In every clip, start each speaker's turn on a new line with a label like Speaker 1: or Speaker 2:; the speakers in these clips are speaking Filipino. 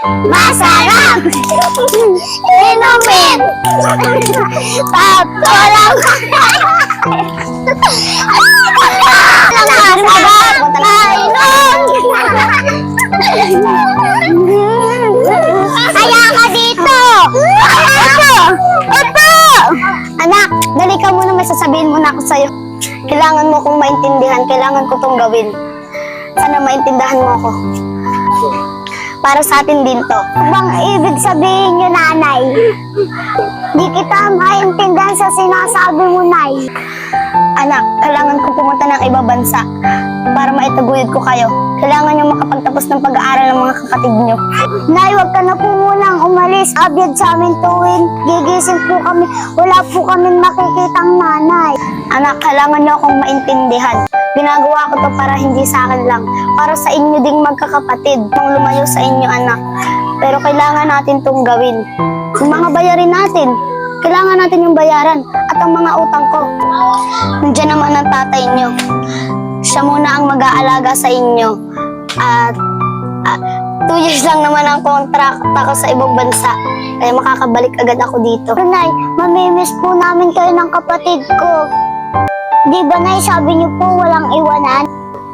Speaker 1: Masarap! Inumin! Tatlo lang! Masarap! Mainom! Kaya ka dito! Ito! Ito! Anak, dali ka muna may sasabihin muna ako sa'yo. Kailangan mo kong maintindihan, kailangan ko tong gawin. Sana maintindihan mo ako. Para sa atin din to. Bang ibig sabihin nyo, nanay? Di kita maintindihan sa sinasabi mo, nay. Anak, kailangan ko pumunta ng ibang bansa para maitaguyod ko kayo. Kailangan nyo makapagtapos ng pag-aaral ng mga kapatid nyo. Nay, wag ka na po munang umalis. Abyad sa amin tuwin. Gigising po kami. Wala po kami makikitang nanay. Anak, kailangan nyo akong maintindihan. Ginagawa ko to para hindi sa akin lang. Para sa inyo ding magkakapatid. Nung lumayo sa inyo, anak. Pero kailangan natin tong gawin. Yung mga bayarin natin. Kailangan natin yung bayaran. At ang mga utang ko. Nandiyan naman ang tatay nyo. Siya muna ang mag-aalaga sa inyo. At ah, two years lang naman ang contract ako sa ibang bansa. Kaya makakabalik agad ako dito. Nay, mamimiss po namin kayo ng kapatid ko. Di ba, Nay, sabi niyo po walang iwanan?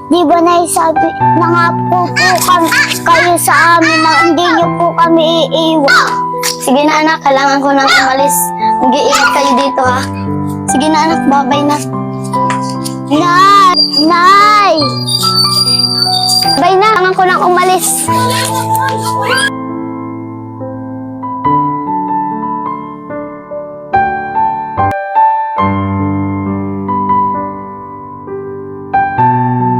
Speaker 1: Di ba, Nay, sabi na nga po po kami, kayo sa amin na hindi niyo po kami iiwan? Sige na, anak. Kailangan ko nang umalis. Mag-iingat kayo dito, ha? Sige na, anak. Babay na. Nay! Nay! Bay na, kailangan ko nang umalis. thank you